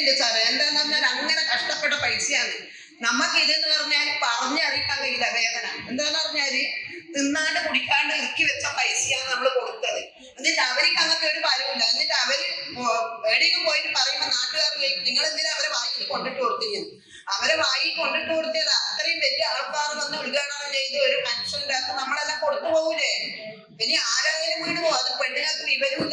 രക്ഷയില്ല സാറേ എന്താന്ന് പറഞ്ഞാൽ അങ്ങനെ കഷ്ടപ്പെട്ട പൈസയാണ് നമുക്ക് ഇതെന്ന് പറഞ്ഞാൽ പറഞ്ഞറിയിക്കാൻ കഴിയില്ല വേദന എന്താന്ന് പറഞ്ഞാൽ തിന്നാണ്ട് കുടിക്കാണ്ട് ഇറക്കി വെച്ച പൈസയാണ് നമ്മൾ കൊടുത്തത് എന്നിട്ട് അവർക്ക് അങ്ങനത്തെ ഒരു ഫലമില്ല എന്നിട്ട് അവർ എവിടെയെങ്കിലും പോയിട്ട് പറയുമ്പോ നാട്ടുകാർ നിങ്ങൾ എന്തിനാ അവരെ വായിൽ കൊണ്ടിട്ട് കൊടുത്തിരിക്കുന്നു അവരെ വായി കൊണ്ടിട്ട് കൊടുത്തത് അത്രയും വലിയ ആൾക്കാർ വന്ന് ഉദ്ഘാടനം ചെയ്ത് ഒരു പെൻഷന്റെ അകത്ത് നമ്മളെല്ലാം കൊടുത്തു പോകൂലേ ഇനി ആരെങ്കിലും വീട് പോകും അത് പെണ്ണുങ്ങൾക്ക് വിവരമില്ലായിട്ടല്ല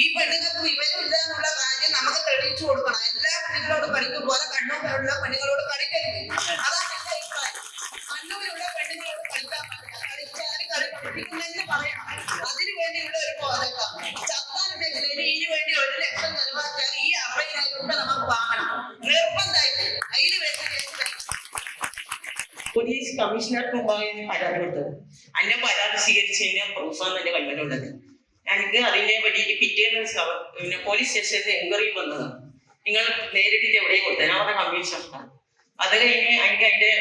ഈ പെണ്ണുങ്ങൾക്ക് വിവരമില്ല എന്നുള്ള കാര്യം നമുക്ക് തെളിയിച്ചു കൊടുക്കണം. എല്ലാ പെണ്ണുങ്ങളോട് കളിക്കും പോലെ കണ്ണുകളുള്ള പെണ്ണുങ്ങളോട് കളിക്കരുത് അതാണ് എന്റെ അഭിപ്രായം. കണ്ണൂരുള്ള പെണ്ണുങ്ങളോട് കളിക്കാൻ പറ്റില്ല കളിച്ചാൽ കളി പഠിപ്പിക്കുന്നെന്ന് പറയണം അതിനു വേണ്ടിയുള്ള ഒരു പോരാട്ടം ചത്താനുണ്ടെങ്കിൽ ഇതിനു വേണ്ടി ഒരു ലക്ഷം ചെലവാക്കിയാൽ ഈ രൂപ നമുക്ക് വാങ്ങണം. നിർബന്ധമായിട്ട്. അതിന് വേണ്ടി പോലീസ് കമ്മീഷണർക്ക് മുമ്പാകെ പരാതി കൊടുത്തത്. അന്നെ പരാതി സ്വീകരിച്ചതിന്റെ പ്രൂഫാണ് എന്റെ കൈവല്ലുള്ളത് എനിക്ക് അതിനെ പറ്റിയിട്ട് പിറ്റേന്ന് പിന്നെ പോലീസ് സ്റ്റേഷനിൽ എൻക്വയറി വന്നത്. നിങ്ങൾ നേരിട്ട് എവിടെ കൊടുത്തത്? പറഞ്ഞ കമ്മീഷണർ അത് കഴിഞ്ഞ് എനിക്ക് അതിന്റെ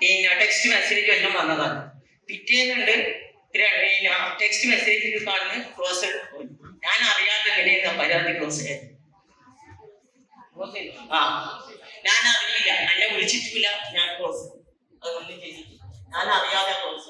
പിന്നെ ടെക്സ്റ്റ് മെസ്സേജ് എല്ലാം വന്നതാണ്. പിറ്റേന്നുണ്ട് പിന്നെ ടെക്സ്റ്റ് മെസ്സേജ് കാണുന്ന ക്ലോസ് ഞാൻ അറിയാതെ എങ്ങനെയാണ് പരാതി ക്ലോസ് ചെയ്തത്? ആ. ഞാൻ അറിയില്ല. എന്നെ വിളിച്ചിട്ടില്ല ഞാൻ ക്ലോസ് അതുകൊണ്ട് ചെയ്തിട്ടില്ല ഞാൻ അറിയാതെ ക്ലോസ്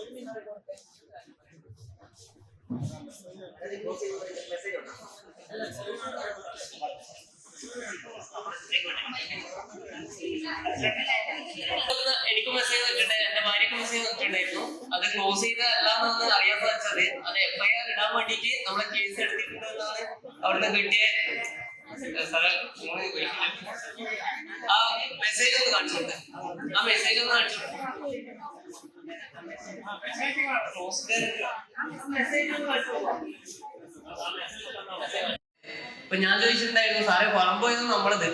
എനിക്ക് മെസ്സേജ് വന്നിട്ടുണ്ട് എന്റെ ഭാര്യക്ക് മെസ്സേജ് വന്നിട്ടുണ്ടായിരുന്നു അത് ക്ലോസ് ചെയ്തതല്ലാന്നാണ് അറിയാൻ വെച്ചത് അത് എഫ്ഐആർ ഇടാൻ വേണ്ടിട്ട് നമ്മളെ കേസ് എടുത്തിട്ടുണ്ടെന്നാണ് അവിടുന്ന് കിട്ടിയ ആ മെസ്സേജ് ഒന്ന് കാണിച്ചിട്ടുണ്ട് ആ മെസ്സേജ് ഒന്ന് കാണിച്ചു കൊടുത്തേ. ഇപ്പൊ ഞാൻ ചോദിച്ചിട്ടുണ്ടായിരുന്നു സാറേ പറമ്പോയത് നമ്മളത്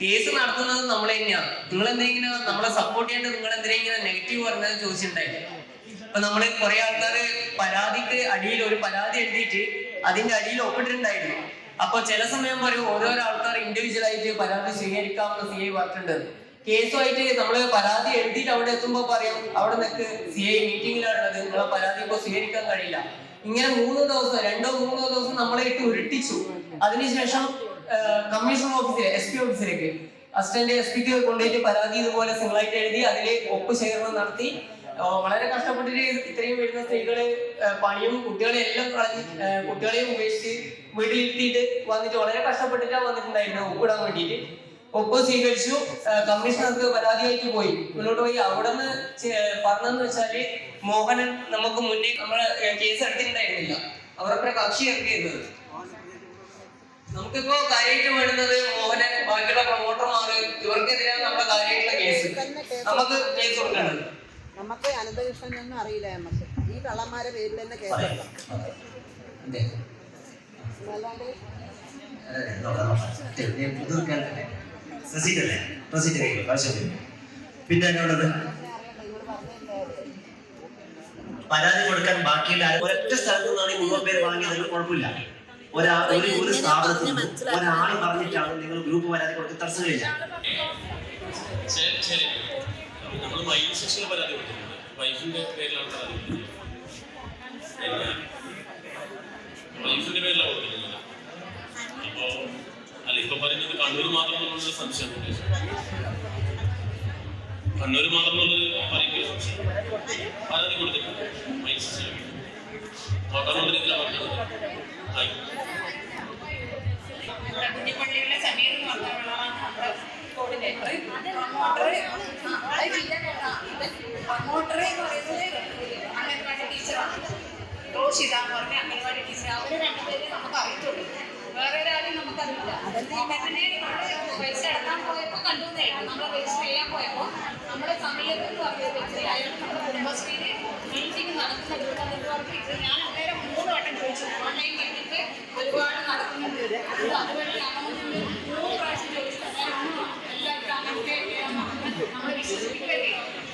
കേസ് നടത്തുന്നത് നമ്മൾ തന്നെയാണ് നിങ്ങൾ എന്തെങ്കിലും നമ്മളെ സപ്പോർട്ട് ചെയ്യേണ്ടത് നിങ്ങൾ എന്തെങ്കിലും നെഗറ്റീവ് പറഞ്ഞത് ചോദിച്ചിട്ടുണ്ടായിരുന്നു. ഇപ്പൊ നമ്മൾ കുറെ ആൾക്കാർ പരാതിക്ക് അടിയിൽ ഒരു പരാതി എഴുതിയിട്ട് അതിന്റെ അടിയിൽ ഒപ്പിട്ടിട്ടുണ്ടായിരുന്നു. അപ്പൊ ചില സമയം പറയും ഓരോരോ ആൾക്കാർ ഇൻഡിവിജ്വൽ ആയിട്ട് പരാതി സ്വീകരിക്കാമെന്ന് സി ഐ പറഞ്ഞിട്ടുണ്ട്. കേസുമായിട്ട് നമ്മൾ പരാതി എഴുതിയിട്ട് അവിടെ എത്തുമ്പോ പറയും അവിടെ നിനക്ക് സി ഐ മീറ്റിംഗിലാണുള്ളത് നിങ്ങളെ പരാതി ഇപ്പൊ സ്വീകരിക്കാൻ കഴിയില്ല. ഇങ്ങനെ മൂന്ന് ദിവസം രണ്ടോ മൂന്നോ ദിവസം നമ്മളെ ഇട്ട് ഉരുട്ടിച്ചു. അതിനുശേഷം കമ്മീഷൻ ഓഫീസിൽ എസ് പി ഓഫീസിലേക്ക് അസിസ്റ്റന്റ് എസ് പിക്ക് കൊണ്ടുപോയിട്ട് പരാതി ഇതുപോലെ സിംഗിളായിട്ട് എഴുതി അതിൽ ഒപ്പ് ശേഖരണം നടത്തി വളരെ കഷ്ടപ്പെട്ടിട്ട് ഇത്രയും വരുന്ന സ്ത്രീകൾ പണിയും കുട്ടികളെ എല്ലാം കളഞ്ഞ് കുട്ടികളെയും ഉപേക്ഷിച്ച് വീട്ടിലിരുത്തിയിട്ട് വന്നിട്ട് വളരെ കഷ്ടപ്പെട്ടിട്ടാണ് വന്നിട്ടുണ്ടായിരുന്നത് ഒപ്പിടാൻ വേണ്ടിയിട്ട്. ഒപ്പ് സ്വീകരിച്ചു. കമ്മീഷണർക്ക് പരാതിയായിട്ട് പോയി. മുന്നോട്ട് പോയി. അവിടെ നിന്ന് പറഞ്ഞെന്ന് വെച്ചാൽ മോഹനൻ നമുക്ക് മുന്നേ നമ്മൾ കേസ് എടുത്തിട്ടുണ്ടായിരുന്നില്ല. അവരൊക്കെ കക്ഷി ഇറക്കിയിരുന്നത്. നമുക്കിപ്പോ കാര്യമായിട്ട് വേണ്ടുന്നത് മോഹനൻ ബാക്കിയുള്ള പ്രൊമോട്ടർമാർ ഇവർക്കെതിരെയാണ് നമ്മുടെ കാര്യമായിട്ടുള്ള കേസ് നമുക്ക് കേസ് കൊടുക്കേണ്ടത്. നമുക്ക് അനന്തകൃഷ്ണനൊന്നും അറിയില്ല നമുക്ക്. ഈ കള്ളന്മാരെ പേരിൽ തന്നെ കേസ് അല്ലാണ്ട് റെസീറ്റല്ലേ പ്രസിദ്ധീകരിക്കും ആവശ്യമില്ല പിന്നെ എന്നുള്ളത് പരാതി കൊടുക്കാൻ ബാക്കിയുള്ള ആരും? ഒരൊറ്റ സ്ഥലത്ത് നിന്നാണ് ഈ മുഴുവൻ പേര് വാങ്ങിയത്. കുഴപ്പമില്ല. ഒരാ ഒരു ഒരു സ്ഥാപനത്തിൽ നിന്ന് ഒരാൾ പറഞ്ഞിട്ടാണ് നിങ്ങൾ ഗ്രൂപ്പ് പരാതി കൊടുക്കാൻ ശരി നമ്മൾ വൈഫ് സെക്ഷനിൽ പരാതി കൊടുത്തിട്ടുണ്ട്. വൈഫിന്റെ പേരിലാണ് പരാതി കൊടുത്തിട്ടുള്ളത്. പിന്നെ വൈഫിന്റെ പേരിലാണ് കൊടുത്തിട്ടുള്ളത്. ഇപ്പൊ പറയുന്നത് കണ്ണൂർ മാത്രം എന്നുള്ളൊരു സംശയം കണ്ണൂർ മാത്രം എന്നുള്ളത് പറയുമ്പോൾ സംശയം. പരാതി കൊടുത്തിട്ടുണ്ട് നോക്കാനുള്ള രീതിയിലാണ് പറഞ്ഞത്? ആയി. കുഞ്ഞിപ്പള്ളിയിലെ സമീർ എന്ന് പറഞ്ഞ കോർഡിനേറ്റർ പ്രൊമോട്ടർ എന്ന് പറയുന്നത് അംഗൻവാടി ടീച്ചറാണ്. റോഷിത എന്ന് പറഞ്ഞ അംഗൻവാടി ടീച്ചർ അവർ രണ്ടുപേരെ നമുക്ക് അറിയത്തുള്ളൂ. വേറെ ഒരാളെയും നമുക്കറിയില്ല പൈസ അടക്കാൻ പോയപ്പോൾ കണ്ടുവന്നായിരുന്നു നമ്മൾ രജിസ്റ്റർ ചെയ്യാൻ പോയപ്പോൾ നമ്മുടെ എന്ന് പറഞ്ഞ വ്യക്തി അയാൾ നമ്മുടെ കുടുംബശ്രീയിൽ മീറ്റിംഗ് നടത്തുന്നുണ്ട് ഞാൻ അന്നേരം മൂന്ന് വട്ടം ചോദിച്ചു.